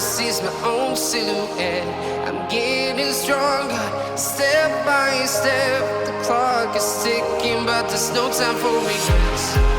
can see my own silhouette. I'm getting stronger, step by step. The clock is ticking, but there's no time for regrets.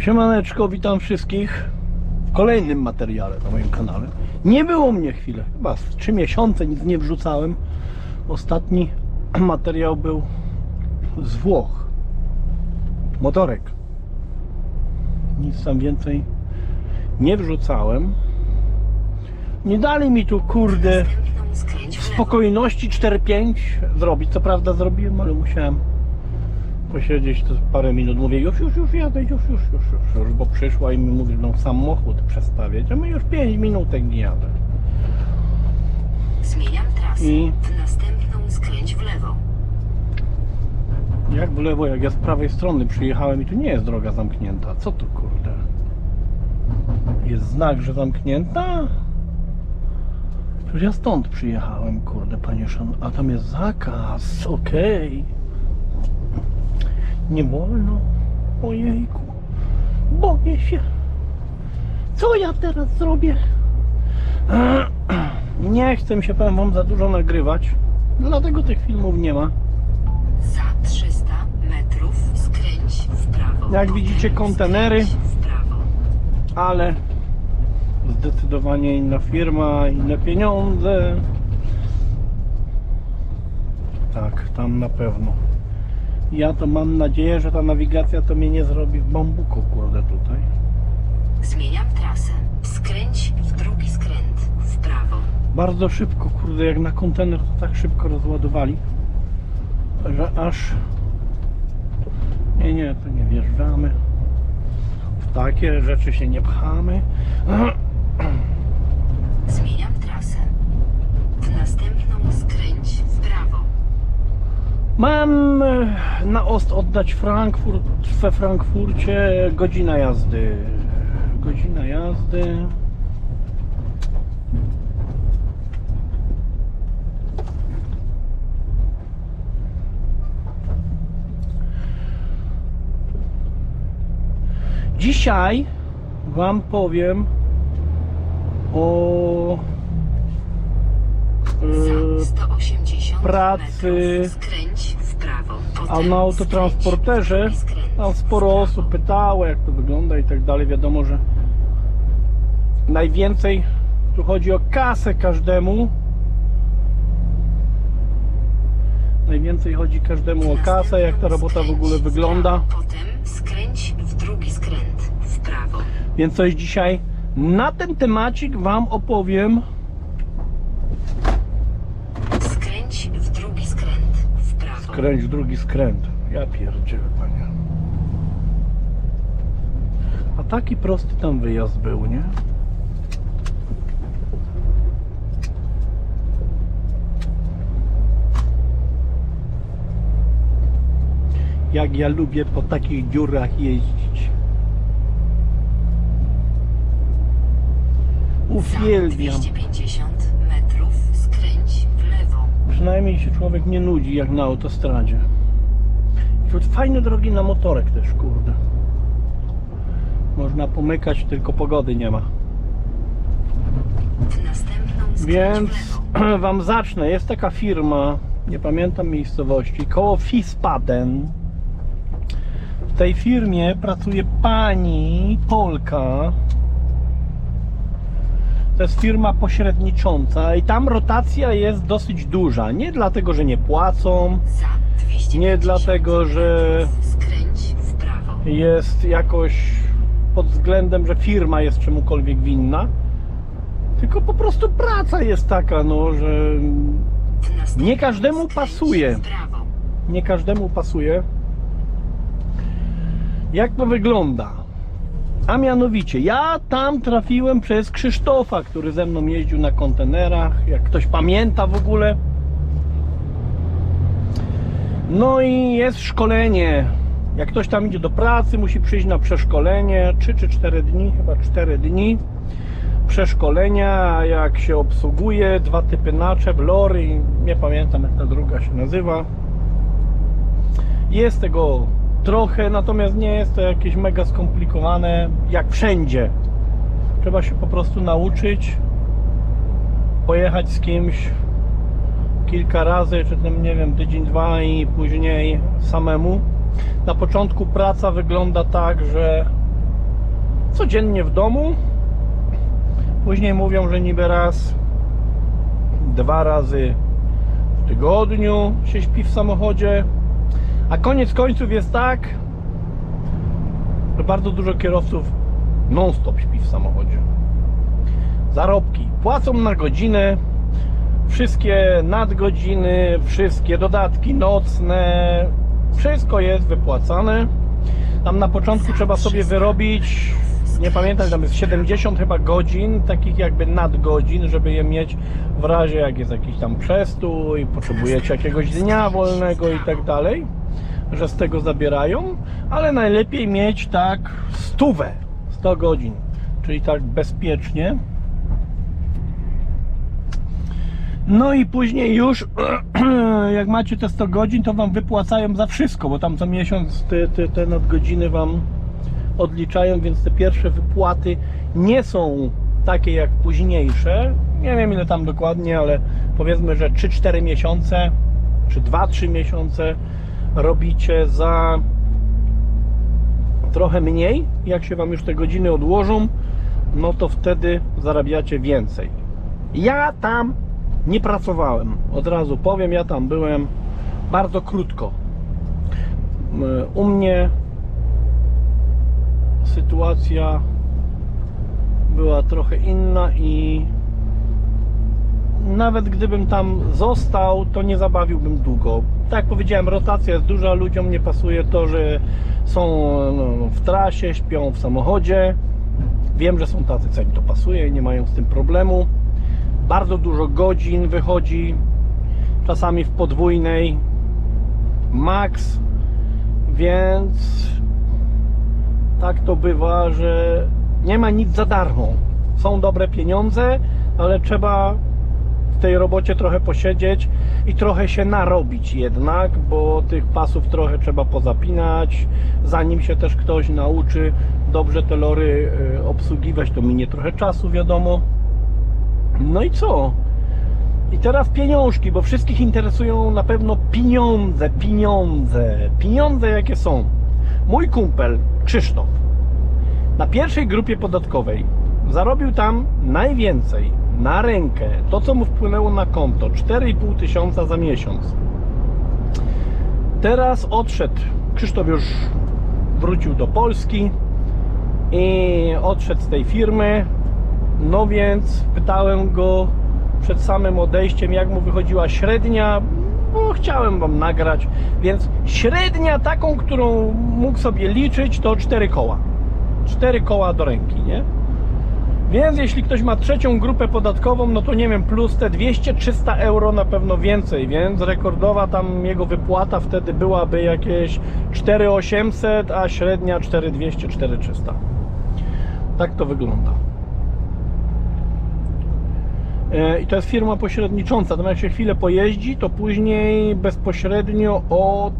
Siemaneczko, witam wszystkich w kolejnym materiale na moim kanale. Nie było mnie chwilę, chyba z 3 miesiące nic nie wrzucałem. Ostatni materiał był z Włoch. Motorek. Nic tam więcej nie wrzucałem. Nie dali mi tu kurde w spokojności 4-5 zrobić. Co prawda zrobiłem, ale musiałem posiedzieć to parę minut. Mówię, już, już, już jadę, już, już, już, już, już bo przyszła i mi mówi, no samochód przestawiać, a my już 5 minutek nie jadę. Zmieniam trasę. I- W następną skręć w lewo. Jak w lewo, jak ja z prawej strony przyjechałem i tu nie jest droga zamknięta. Co tu kurde? Jest znak, że zamknięta? Przecież ja stąd przyjechałem, kurde, panie Szan. A tam jest zakaz, okej. Nie wolno. Ojejku. Boję się. Co ja teraz zrobię? Nie chcę mi się, powiem wam, za dużo nagrywać. Dlatego tych filmów nie ma. Za 300 metrów skręć w prawo. Jak widzicie, kontenery. Ale zdecydowanie inna firma, inne pieniądze. Tak, tam na pewno. Ja to mam nadzieję, że ta nawigacja to mnie nie zrobi w bambuku, kurde, tutaj. Zmieniam trasę. Skręć w drugi skręt w prawo. Bardzo szybko, kurde, jak na kontener to tak szybko rozładowali, że aż... Nie, nie, to nie wjeżdżamy. W takie rzeczy się nie pchamy. Mam e, na ost oddać Frankfurt, we Frankfurcie godzina jazdy. Godzina jazdy. Dzisiaj Wam powiem o e, Za 180 pracy- metrów skręć w prawo. A na autotransporterze tam sporo osób pytało, jak to wygląda i tak dalej. Wiadomo, że najwięcej tu chodzi o kasę każdemu. Najwięcej chodzi każdemu o kasę, jak ta robota w ogóle wygląda. Potem skręć w drugi skręt w prawo. Więc coś dzisiaj na ten temacik Wam opowiem. Skręć w drugi skręt w prawo. Kręć drugi skręt. Ja pierdzielę, panie. A taki prosty tam wyjazd był, nie? Jak ja lubię po takich dziurach jeździć. Uwielbiam. 250 metrów skręć w lewo. Przynajmniej się człowiek nie nudzi jak na autostradzie. I fajne drogi na motorek też, kurde. Można pomykać, tylko pogody nie ma. Więc wam zacznę. Jest taka firma, nie pamiętam miejscowości, koło Fispaden. W tej firmie pracuje pani Polka, To jest firma pośrednicząca i tam rotacja jest dosyć duża. Nie dlatego, że nie płacą, Za 250 Nie dlatego, że- jest jakoś pod względem, że firma jest czemukolwiek winna. Tylko po prostu praca jest taka, no, że Nie każdemu pasuje. Nie każdemu pasuje. Jak to wygląda? A mianowicie, ja tam trafiłem przez Krzysztofa, który ze mną jeździł na kontenerach. Jak ktoś pamięta w ogóle. No i jest szkolenie. Jak ktoś tam idzie do pracy, musi przyjść na przeszkolenie 3 czy 4 dni, chyba 4 dni przeszkolenia, jak się obsługuje, dwa typy naczep, lory, nie pamiętam jak ta druga się nazywa. Jest tego trochę, natomiast nie jest to jakieś mega skomplikowane, jak wszędzie. Trzeba się po prostu nauczyć, pojechać z kimś kilka razy, czy tam nie wiem, tydzień, dwa i później samemu. Na początku praca wygląda tak, że codziennie w domu, później mówią, że niby raz, dwa razy w tygodniu się śpi w samochodzie. A koniec końców jest tak, że bardzo dużo kierowców non-stop śpi w samochodzie. Zarobki płacą na godzinę, wszystkie nadgodziny, wszystkie dodatki nocne, wszystko jest wypłacane. Tam na początku trzeba sobie wyrobić, nie pamiętam, tam jest 70 chyba godzin, takich jakby nadgodzin, żeby je mieć w razie jak jest jakiś tam przestój, potrzebujecie jakiegoś dnia wolnego i tak dalej, że z tego zabierają, ale najlepiej mieć tak stówę, 100 godzin, czyli tak bezpiecznie. No i później już, jak macie te 100 godzin, to wam wypłacają za wszystko, bo tam co miesiąc te, te, te nadgodziny wam odliczają, więc te pierwsze wypłaty nie są takie jak późniejsze. Nie wiem ile tam dokładnie, ale powiedzmy, że 3-4 miesiące, czy 2-3 miesiące robicie za trochę mniej. Jak się wam już te godziny odłożą, no to wtedy zarabiacie więcej. Ja tam nie pracowałem. Od razu powiem, ja tam byłem bardzo krótko. U mnie sytuacja była trochę inna i nawet gdybym tam został, to nie zabawiłbym długo. Tak jak powiedziałem, rotacja jest duża, ludziom nie pasuje to, że są no, w trasie, śpią w samochodzie. Wiem, że są tacy, co im to pasuje i nie mają z tym problemu. Bardzo dużo godzin wychodzi, czasami w podwójnej max, więc tak to bywa, że nie ma nic za darmo. Są dobre pieniądze, ale trzeba tej robocie trochę posiedzieć i trochę się narobić jednak, bo tych pasów trochę trzeba pozapinać, zanim się też ktoś nauczy dobrze te lory y, obsługiwać, to minie trochę czasu, wiadomo. No i co? I teraz pieniążki, bo wszystkich interesują na pewno pieniądze, pieniądze, pieniądze jakie są. Mój kumpel Krzysztof na pierwszej grupie podatkowej zarobił tam najwięcej na rękę, to co mu wpłynęło na konto 4,5 tysiąca za miesiąc. Teraz odszedł, Krzysztof już wrócił do Polski i odszedł z tej firmy. No więc pytałem go przed samym odejściem, jak mu wychodziła średnia, bo chciałem wam nagrać. Więc średnia taką, którą mógł sobie liczyć, to 4 koła. 4 koła do ręki, nie? Więc jeśli ktoś ma trzecią grupę podatkową, no to nie wiem, plus te 200-300 euro na pewno więcej, więc rekordowa tam jego wypłata wtedy byłaby jakieś 4800, a średnia 4200-4300. Tak to wygląda. E, I to jest firma pośrednicząca. Tam jak się chwilę pojeździ, to później bezpośrednio od,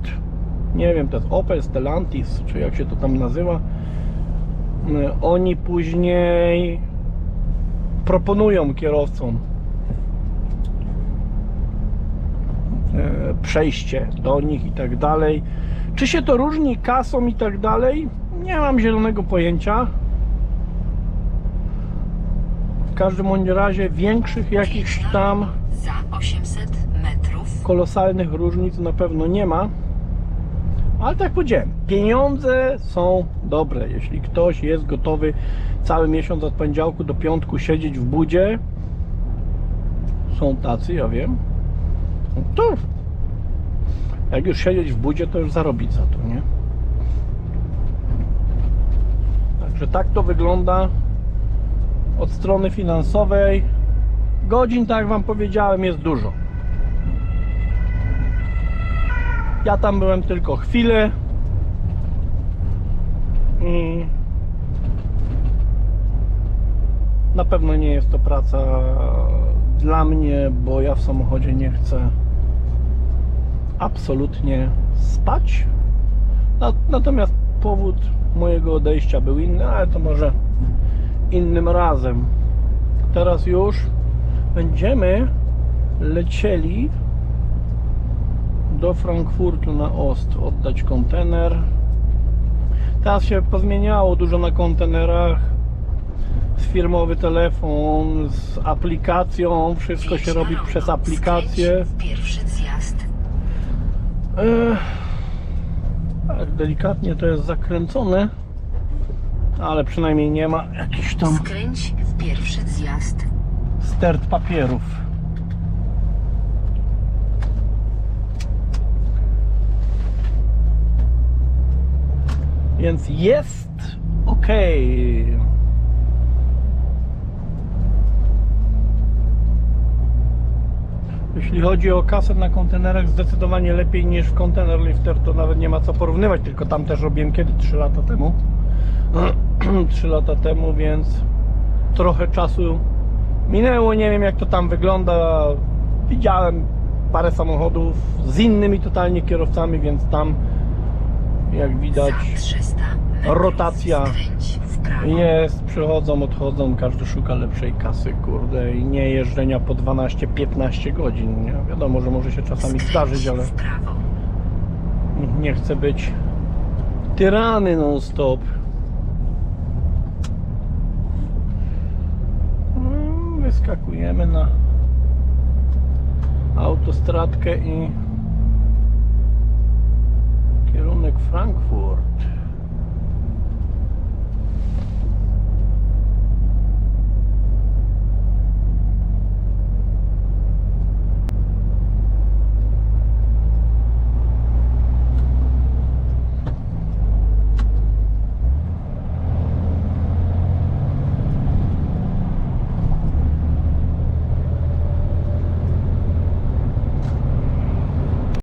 nie wiem, to jest Opel, Stellantis, czy jak się to tam nazywa, e, oni później proponują kierowcom e, przejście do nich i tak dalej. Czy się to różni kasą i tak dalej? Nie mam zielonego pojęcia. W każdym bądź razie większych jakichś tam lewo. Za 800 metrów. kolosalnych różnic na pewno nie ma. Ale tak powiedziałem, pieniądze są dobre. Jeśli ktoś jest gotowy cały miesiąc od poniedziałku do piątku siedzieć w budzie, są tacy, ja wiem, no to jak już siedzieć w budzie, to już zarobić za to, nie? Także tak to wygląda od strony finansowej. Godzin, tak jak Wam powiedziałem, jest dużo. Ja tam byłem tylko chwilę. I na pewno nie jest to praca dla mnie, bo ja w samochodzie nie chcę absolutnie spać. Na- Natomiast powód mojego odejścia był inny, ale to może innym razem. Teraz już będziemy lecieli do Frankfurtu na Ost oddać kontener. Teraz się pozmieniało dużo na kontenerach. Z firmowy telefon, z aplikacją, wszystko się robi przez aplikację. Pierwszy zjazd. Tak delikatnie to jest zakręcone, ale przynajmniej nie ma jakichś tam Skręć w pierwszy zjazd. stert papierów. Więc jest ok. Jeśli chodzi o kasę na kontenerach, zdecydowanie lepiej niż w Container Lifter, to nawet nie ma co porównywać, tylko tam też robiłem kiedy? 3 lata temu. 3 lata temu, więc trochę czasu minęło, nie wiem jak to tam wygląda. Widziałem parę samochodów z innymi totalnie kierowcami, więc tam jak widać Za 300 metrów. rotacja jest, przychodzą, odchodzą, każdy szuka lepszej kasy, kurde, i nie jeżdżenia po 12-15 godzin, nie? Wiadomo, że może się czasami zdarzyć, ale nie chce być tyrany non-stop. No, Wyskakujemy na autostradkę i kierunek Frankfurt.